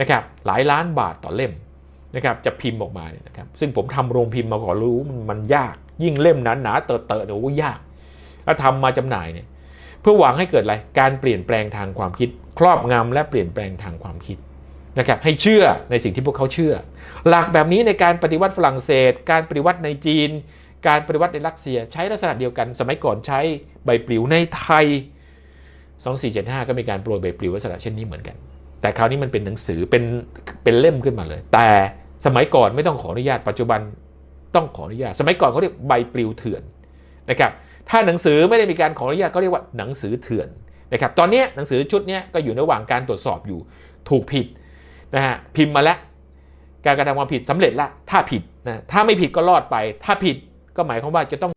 นะครับหลายล้านบาทต่อเล่มนะครับจะพิมพ์ออกมาเนี่ยนะครับซึ่งผมทำโรงพิมพ์มาก่อนรู้มันยาก ยิ่งเล่มหนาหนาๆเตอะเตอะเนี่ยโอ้ยากแล้วทำมาจำหน่ายเนี่ยเพื่อหวังให้เกิดอะไรการเปลี่ยนแปลงทางความคิด ครอบงำและเปลี่ยนแปลงทางความคิดนะครับให้เชื่อในสิ่งที่พวกเขาเชื่อ หลักแบบนี้ในการปฏิวัติฝรั่งเศส การปฏิวัติในจีน การปฏิวัติในรัสเซีย ใช้ลักษณะเดียวกัน สมัยก่อนใช้ใบปลิวในไทย 2475 ก็มีการโปรยใบปลิวลักษณะเช่นนี้เหมือนกัน แต่คราวนี้มันเป็นหนังสือเป็นเป็นเล่มขึ้นมาเลย แต่สมัยก่อนไม่ต้องขออนุญาตปัจจุบันต้องขออนุญาต สมัยก่อนเขาเรียกใบปลิวเถื่อนนะครับถ้าหนังสือไม่ได้มีการขออนุญาตก็เรียกว่าหนังสือเถื่อนนะครับตอนนี้หนังสือชุดนี้ก็อยู่ระหว่างการตรวจสอบอยู่ถูกผิดนะฮะพิมพ์มาแล้ว การกระทำความผิดสำเร็จละถ้าผิดนะถ้าไม่ผิดก็รอดไป ถ้าผิดก็หมายความว่าจะต้อง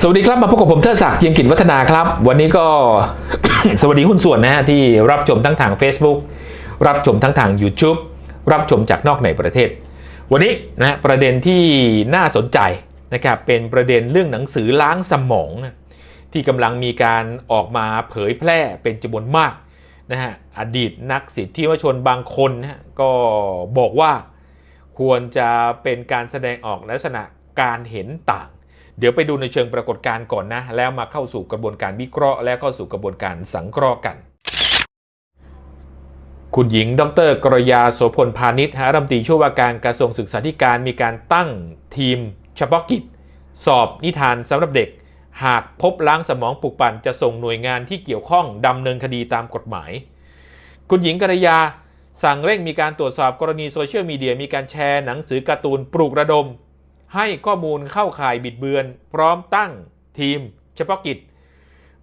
สวัสดีครับมาพบกับผมเทิดศักดิ์เจียมกิจวัฒนาครับ วันนี้ก็สวัสดีหุ้นส่วนนะฮะที่รับชมทั้งทาง Facebook รับชมทั้งทาง YouTube รับชมจากนอกในประเทศ วันนี้นะประเด็นที่น่าสนใจนะครับเป็นประเด็นเรื่องหนังสือล้างสมอง ที่กำลังมีการออกมาเผยแพร่เป็นจำนวนมากนะฮะอดีตนักสิทธิมชนบางคนนะก็บอกว่าควรจะเป็นการแสดงออกลักษณะการเห็นต่าง เดี๋ยวไปดูในเชิงปรากฏการณ์ก่อนนะ แล้วมาเข้าสู่กระบวนการวิเคราะห์ และเข้าสู่กระบวนการสังเคราะห์กัน คุณหญิง ดรกรยาโสพลพาณิชย์ฮะรัฐมนตรีช่วยว่าการกระทรวงศึกษาธิการมีการตั้งทีม เฉพาะกิจ สอบนิทานสำหรับเด็ก หากพบล้างสมองปลุกปั่นจะส่งหน่วยงานที่เกี่ยวข้องดำเนินคดีตามกฎหมาย คุณหญิงกรยาสั่งเร่งมีการตรวจสอบกรณีโซเชียลมีเดียมีการแชร์หนังสือการ์ตูนปลุกระดม ให้ข้อมูลเข้าข่ายบิดเบือน พร้อมตั้งทีม เฉพาะกิจ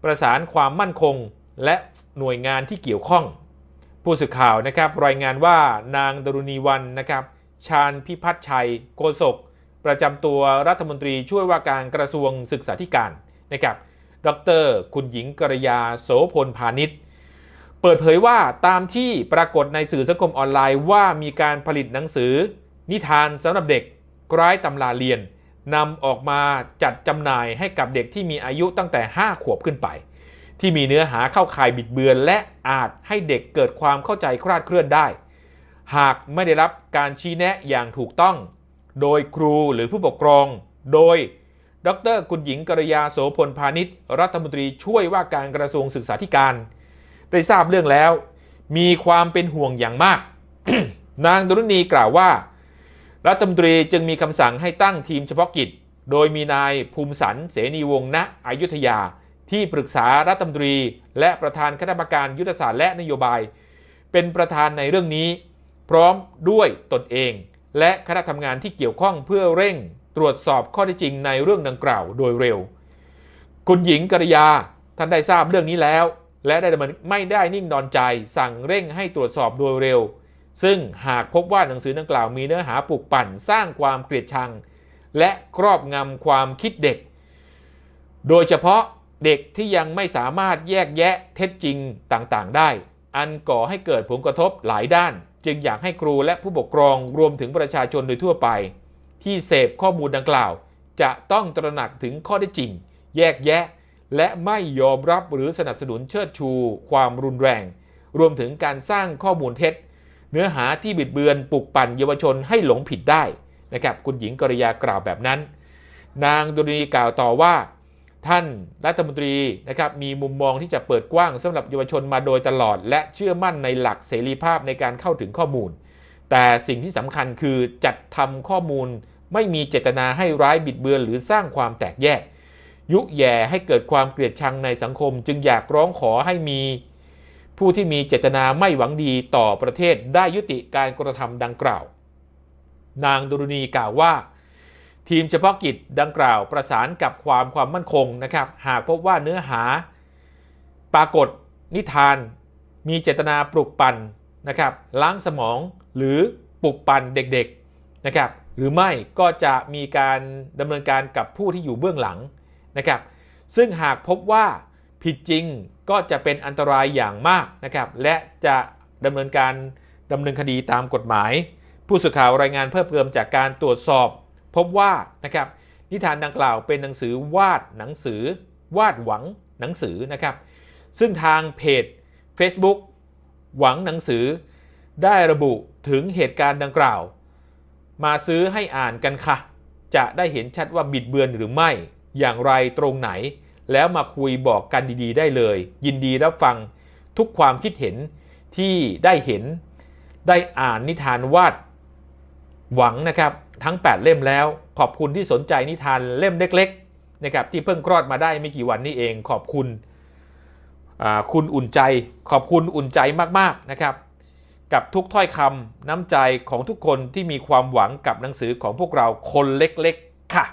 ประสานความมั่นคงและหน่วยงานที่เกี่ยวข้อง ผู้สื่อข่าวนะครับรายงานว่านางดรุณีวันนะครับชาญพิพัฒชัย โกศก ประจำตัวรัฐมนตรีช่วยว่าการกระทรวงศึกษาธิการนะครับดร คุณหญิงกรยาโสพลพาณิชย์ เปิดเผยว่าตามที่ปรากฏในสื่อสังคมออนไลน์ว่ามีการผลิตหนังสือ นิทานสำหรับเด็ก ร้ายตำราเรียนนำออกมาจัดจำหน่ายให้กับเด็กที่มีอายุตั้งแต่ 5 ขวบขึ้นไป ที่มีเนื้อหาเข้าข่ายบิดเบือน และอาจให้เด็กเกิดความเข้าใจคลาดเคลื่อนได้ หากไม่ได้รับการชี้แนะอย่างถูกต้อง โดยครูหรือผู้ปกครอง โดย ดรคุณหญิงกรยาโสพลพาณิชย์รัฐมนตรีช่วยว่าการกระทรวงศึกษาธิการ ได้ทราบเรื่องแล้ว มีความเป็นห่วงอย่างมาก นางดรุณีกล่าวว่า รัฐมนตรีจึงมีคำสั่งให้ตั้งทีมเฉพาะกิจ โดยมีนายภูมิสันเสนีวงศ์ณอยุธยา ที่ปรึกษารัฐมนตรี และประธานคณะกรรมการยุทธศาสตร์และนโยบาย เป็นประธานในเรื่องนี้ พร้อมด้วยตนเอง และคณะทำงานที่เกี่ยวข้องเพื่อเร่ง ตรวจสอบข้อเท็จจริงในเรื่องดังกล่าวโดยเร็ว คุณหญิงกรยาท่านได้ทราบเรื่องนี้แล้ว และได้ดำเนินไม่ได้นิ่งนอนใจ สั่งเร่งให้ตรวจสอบโดยเร็ว ซึ่งหากพบว่าหนังสือดังกล่าวมีเนื้อหาปลุกปั่นสร้างความเกลียดชัง และครอบงำความคิดเด็ก โดยเฉพาะเด็กที่ยังไม่สามารถแยกแยะเท็จจริงต่างๆ ได้ อันก่อให้เกิดผลกระทบหลายด้าน จึงอยากให้ครูและผู้ปกครองรวมถึงประชาชนโดยทั่วไป ที่เสพข้อมูลดังกล่าว จะต้องตระหนักถึงข้อเท็จจริง แยกแยะ และไม่ยอมรับหรือสนับสนุนเชิดชู ความรุนแรง รวมถึงการสร้างข้อมูลเท็จ เนื้อหาที่บิดเบือนปลุกปั่นเยาวชนให้หลงผิดได้นะครับคุณหญิงกรยากล่าวแบบนั้น นางดุนีกล่าวต่อว่า ท่านรัฐมนตรีนะครับมีมุมมองที่จะเปิดกว้างสำหรับเยาวชนมาโดยตลอด และเชื่อมั่นในหลักเสรีภาพในการเข้าถึงข้อมูล แต่สิ่งที่สำคัญคือจัดทำข้อมูลไม่มีเจตนาให้ร้ายบิดเบือนหรือสร้างความแตกแยก ยุแย่ให้เกิดความเกลียดชังในสังคม จึงอยากร้องขอให้มี ผู้ที่มีเจตนาไม่หวังดีต่อประเทศได้ยุติการกระทำดังกล่าว นางดุรณีกล่าวว่า ทีมเฉพาะกิจดังกล่าวประสานกับความความมั่นคงนะครับ หากพบว่าเนื้อหา ปรากฏนิทาน มีเจตนาปลุกปั่นนะครับล้างสมองหรือปลุกปั่นเด็กๆนะครับ หรือไม่ก็จะมีการดำเนินการกับผู้ที่อยู่เบื้องหลังนะครับ ซึ่งหากพบว่า ผิดจริงก็จะเป็นอันตรายอย่างมากนะครับ และจะดำเนินการดำเนินคดีตามกฎหมาย ผู้สื่อข่าวรายงานเพิ่มเติมจากการตรวจสอบ พบว่านะครับนิทานดังกล่าวเป็นหนังสือวาดหนังสือ วาดหวังหนังสือนะครับ ซึ่งทางเพจ Facebook หวังหนังสือ ได้ระบุถึงเหตุการณ์ดังกล่าว มาซื้อให้อ่านกันค่ะ จะได้เห็นชัดว่าบิดเบือนหรือไม่ อย่างไรตรงไหน แล้วมาคุยบอกกันดีๆ ได้เลย ยินดีรับฟังทุกความคิดเห็นที่ได้เห็น ได้อ่านนิทานวาดหวังนะครับ ทั้ง 8 เล่มแล้ว ขอบคุณที่สนใจนิทานเล่มเล็กๆนะครับที่เพิ่งคลอดมาได้ไม่กี่วันนี้เองขอบคุณคุณอุ่นใจ ขอบคุณอุ่นใจมากๆนะครับ กับทุกถ้อยคำน้ำใจของทุกคนที่มีความหวังกับหนังสือของพวกเราคนเล็กๆค่ะ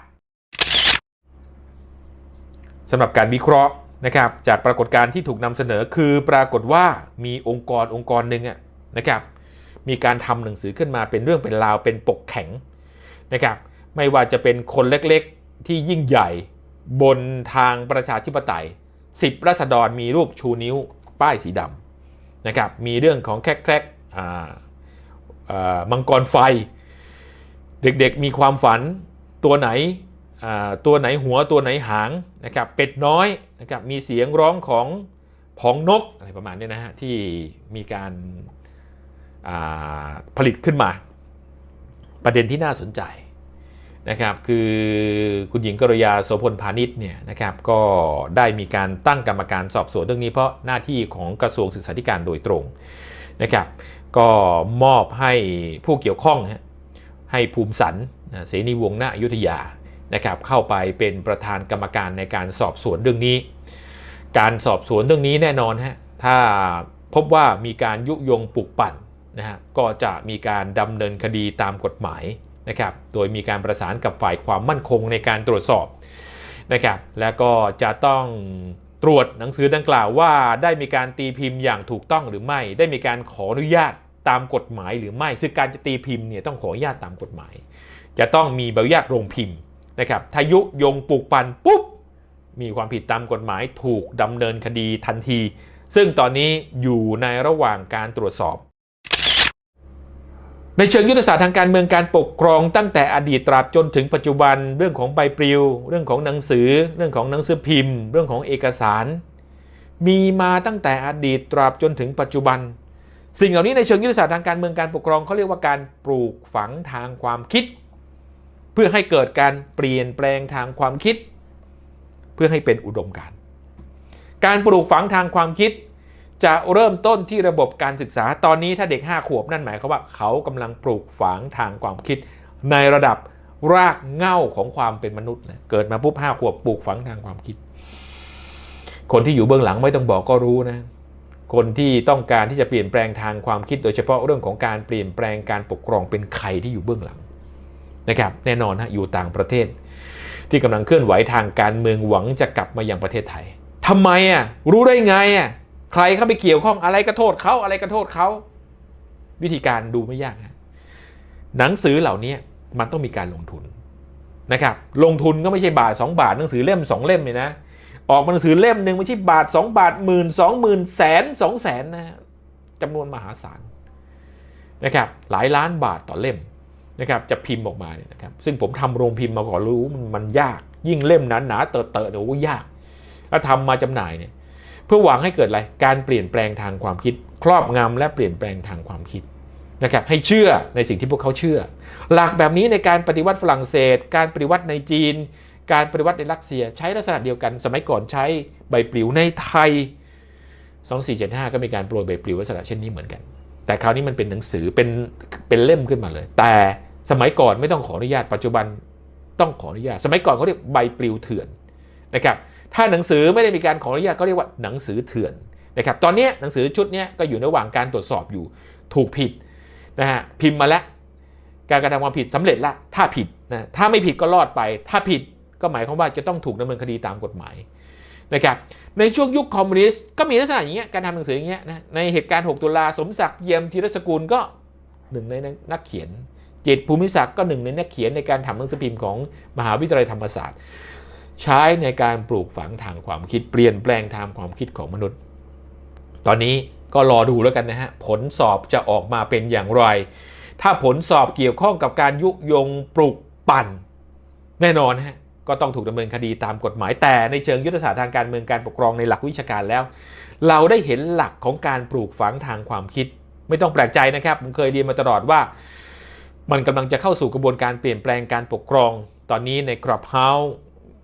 สำหรับการวิเคราะห์นะครับจากปรากฏการณ์ที่ถูกนำเสนอคือปรากฏว่ามีองค์กรองค์กรหนึ่งอะนะครับมีการทำหนังสือขึ้นมาเป็นเรื่องเป็นราวเป็นปกแข็งนะครับไม่ว่าจะเป็นคนเล็กๆที่ยิ่งใหญ่บนทางประชาธิปไตย 10รัษฎรมีรูปชูนิ้วป้ายสีดำนะครับมีเรื่องของแคกแคกอ่าอ่ามังกรไฟ เด็กๆมีความฝันตัวไหน ตัวไหนหัวตัวไหนหางนะครับเป็ดน้อยนะครับมีเสียงร้องของผองนกอะไรประมาณนี้นะฮะที่มีการาผลิตขึ้นมา ประเด็นที่น่าสนใจนะครับคือคุณหญิงกรยาโสพลพาณิชย์เนี่ยนะครับก็ได้มีการตั้งกรรมการสอบสวนเรื่องนี้เพราะหน้าที่ของกระทรวงศึกษาธิการโดยตรงนะครับก็มอบให้ผู้เกี่ยวข้องให้ภูมิสันเสนีวงศ์ณอยุธยา นะครับเข้าไปเป็นประธานกรรมการในการสอบสวนเรื่องนี้ การสอบสวนเรื่องนี้แน่นอนฮะถ้าพบว่ามีการยุยงปลุกปั่นนะฮะก็จะมีการดำเนินคดีตามกฎหมายนะครับโดยมีการประสานกับฝ่ายความมั่นคงในการตรวจสอบนะครับแล้วก็จะต้องตรวจหนังสือดังกล่าวว่าได้มีการตีพิมพ์อย่างถูกต้องหรือไม่ ได้มีการขออนุญาตตามกฎหมายหรือไม่ซึ่งการจะตีพิมพ์เนี่ยต้องขออนุญาตตามกฎหมาย จะต้องมีใบอนุญาตโรงพิมพ์ นะครับถ้ายุยงปลุกปั่นปุ๊บ มีความผิดตามกฎหมายถูกดำเนินคดีทันที ซึ่งตอนนี้อยู่ในระหว่างการตรวจสอบ ในเชิงยุทธศาสตร์ทางการเมืองการปกครองตั้งแต่อดีตตราบจนถึงปัจจุบัน เรื่องของใบปลิว เรื่องของหนังสือ เรื่องของหนังสือพิมพ์ เรื่องของเอกสาร มีมาตั้งแต่อดีตตราบจนถึงปัจจุบัน สิ่งเหล่านี้ในเชิงยุทธศาสตร์ทางการเมืองการปกครองเขาเรียกว่าการปลูกฝังทางความคิด เพื่อให้เกิดการเปลี่ยนแปลงทางความคิด เพื่อให้เป็นอุดมการณ์การปลูกฝังทางความคิด จะเริ่มต้นที่ระบบการศึกษาตอนนี้ถ้าเด็ก 5 ขวบนั่นหมายความว่าเขากำลังปลูกฝังทางความคิด ในระดับรากเหง้าของความเป็นมนุษย์นะเกิดมาปุ๊บห้าขวบปลูกฝังทางความคิด คนที่อยู่เบื้องหลังไม่ต้องบอกก็รู้นะคนที่ต้องการที่จะเปลี่ยนแปลงทางความคิด โดยเฉพาะเรื่องของการเปลี่ยนแปลงการปกครองเป็นใครที่อยู่เบื้องหลัง นะครับแน่นอนฮะอยู่ต่างประเทศ ที่กำลังเคลื่อนไหวทางการเมืองหวังจะกลับมายังประเทศไทยทำไมอะรู้ได้ไงอะใครเข้าไปเกี่ยวข้องอะไรก็โทษเขาอะไรก็โทษเขาวิธีการดูไม่ยากฮะหนังสือเหล่านี้มันต้องมีการลงทุนนะครับลงทุนก็ไม่ใช่บาท 2 บาทหนังสือเล่ม 2 เล่มเลยนะออกหนังสือเล่มหนึ่งไม่ใช่บาท 2 บาทหมื่นสองหมื่นแสนสองแสนนะจำนวนมหาศาลนะครับหลายล้านบาทต่อเล่ม นะครับจะพิมพ์ออกมาเนี่ยนะครับซึ่งผมทำโรงพิมพ์มาก่อนรู้มันมันยาก ยิ่งเล่มหนาหนาๆเตอะเตอะเนี่ยโอ้ยากแล้วทำมาจำหน่ายเนี่ยเพื่อหวังให้เกิดอะไรการเปลี่ยนแปลงทางความคิด ครอบงำและเปลี่ยนแปลงทางความคิดนะครับให้เชื่อในสิ่งที่พวกเขาเชื่อ หลักแบบนี้ในการปฏิวัติฝรั่งเศส การปฏิวัติในจีน การปฏิวัติในรัสเซีย ใช้ลักษณะเดียวกัน สมัยก่อนใช้ใบปลิวในไทย 2475 ก็มีการโปรยใบปลิวลักษณะเช่นนี้เหมือนกัน แต่คราวนี้มันเป็นหนังสือเป็นเป็นเล่มขึ้นมาเลย แต่ สมัยก่อนไม่ต้องขออนุญาตปัจจุบันต้องขออนุญาต สมัยก่อนเขาเรียกใบปลิวเถื่อนนะครับถ้าหนังสือไม่ได้มีการขออนุญาตก็เรียกว่าหนังสือเถื่อนนะครับตอนนี้หนังสือชุดนี้ก็อยู่ระหว่างการตรวจสอบอยู่ถูกผิดนะฮะพิมพ์มาแล้ว การกระทำความผิดสำเร็จละถ้าผิดนะถ้าไม่ผิดก็รอดไป ถ้าผิดก็หมายความว่าจะต้องถูกดำเนินคดีตามกฎหมายนะครับในช่วงยุคคอมมิวนิสต์ก็มีลักษณะอย่างเงี้ยการทำหนังสืออย่างเงี้ยนะในเหตุการณ์ 6 ตุลาสมศักดิ์เยี่ยมธีรสกุลก็หนึ่งในนักเขียน จิตภูมิศักดิ์ก็หนึ่งในนักเขียนในการทำหนังสือพิมพ์ของมหาวิทยาลัยธรรมศาสตร์ ใช้ในการปลูกฝังทางความคิดเปลี่ยนแปลงทางความคิดของมนุษย์ ตอนนี้ก็รอดูแล้วกันนะฮะผลสอบจะออกมาเป็นอย่างไร ถ้าผลสอบเกี่ยวข้องกับการยุยงปลุกปั่น แน่นอนฮะก็ต้องถูกดำเนินคดีตามกฎหมายแต่ในเชิงยุทธศาสตร์ทางการเมืองการปกครองในหลักวิชาการแล้ว เราได้เห็นหลักของการปลูกฝังทางความคิด ไม่ต้องแปลกใจนะครับผมเคยเรียนมาตลอดว่า มันกำลังจะเข้าสู่กระบวนการเปลี่ยนแปลงการปกครอง ตอนนี้ในกรอบเฮาส์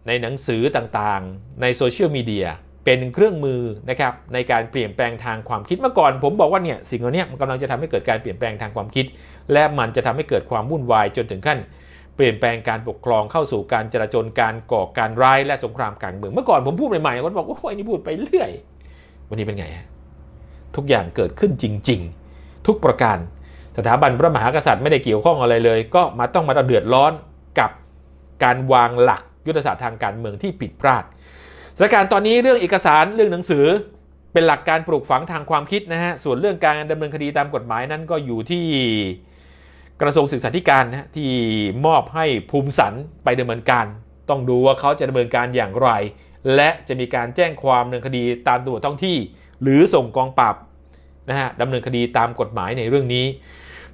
ในหนังสือต่างๆ ในโซเชียลมีเดียเป็นเครื่องมือนะครับในการเปลี่ยนแปลงทางความคิดเมื่อก่อน ผมบอกว่าเนี่ยสิ่งเหล่านี้มันกำลังจะทำให้เกิดการเปลี่ยนแปลงทางความคิด และมันจะทำให้เกิดความวุ่นวายจนถึงขั้น เปลี่ยนแปลงการปกครองเข้าสู่การจราจรการก่อการร้ายและสงครามกลางเมืองเมื่อก่อนผมพูดใหม่ๆคนบอกว่าโอ้ยนี่พูดไปเรื่อย วันนี้เป็นไง ทุกอย่างเกิดขึ้นจริง ๆ ทุกประการ สถาบันพระมหากษัตริย์ไม่ได้เกี่ยวข้องอะไรเลย ก็มาต้องมาเดือดร้อนกับการวางหลักยุทธศาสตร์ทางการเมืองที่ผิดพลาดสถานการณ์ตอนนี้เรื่องเอกสารเรื่องหนังสือเป็นหลักการปลูกฝังทางความคิดนะฮะส่วนเรื่องการดำเนินคดีตามกฎหมายนั้นก็อยู่ที่กระทรวงศึกษาธิการนะฮะที่มอบให้ภูมิสันไปดำเนินการ ต้องดูว่าเขาจะดำเนินการอย่างไร และจะมีการแจ้งความดำเนินคดีตามตำรวจท้องที่ หรือส่งกองปราบนะฮะดำเนินคดีตามกฎหมายในเรื่องนี้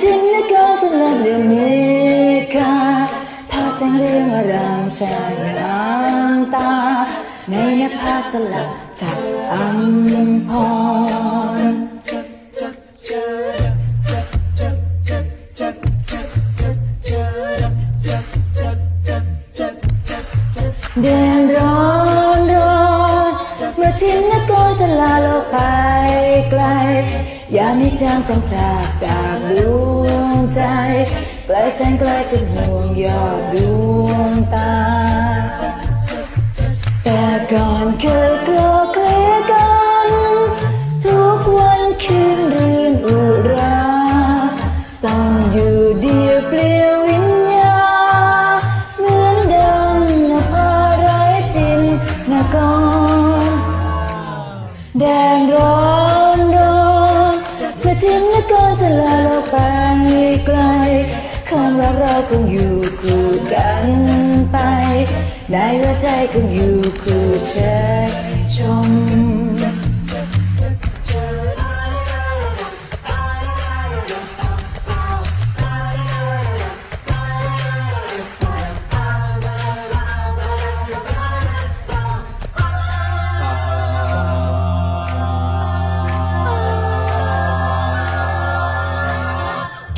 มาถึงนครสลับเดือเมฆาพาแสงเรื่องอรามชายงามตา ในนภาสลับจากอัมพรแดนร้อนร้อนเมื่อทิ้งนักกรจะลาโลกไปไกล ย่ามีจางต้องพรากจากดวงใจไกลแสนไกลสุดห่วงยอดดวงตา แต่ก่อนเคยกลัว คงอยู่คู่กันไป ในหัวใจคงอยู่คู่เชยชม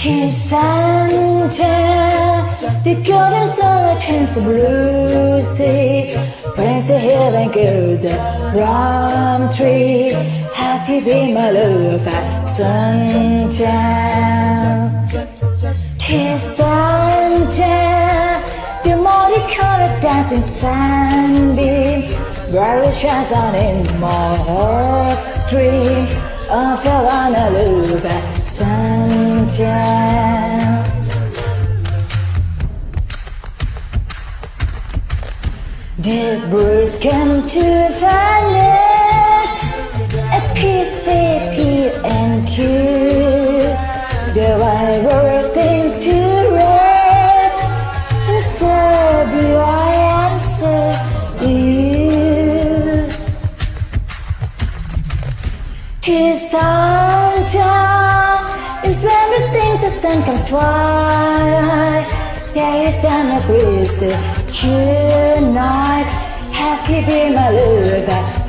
Kiss and The golden sun the to blue sea Brings the hill and goes the rum tree. Happy be my love at sunshine. Tis sundown The multicolored dancing sunbeam. Brightly shines on in my heart's dream. Of the one I love at sundown The birds come to the nest A peace they peel and cute The white bird sings to rest. And so do I answer you? To sundown is when we sing the sun comes twilight. There is done a breeze cool night. Happy be my love at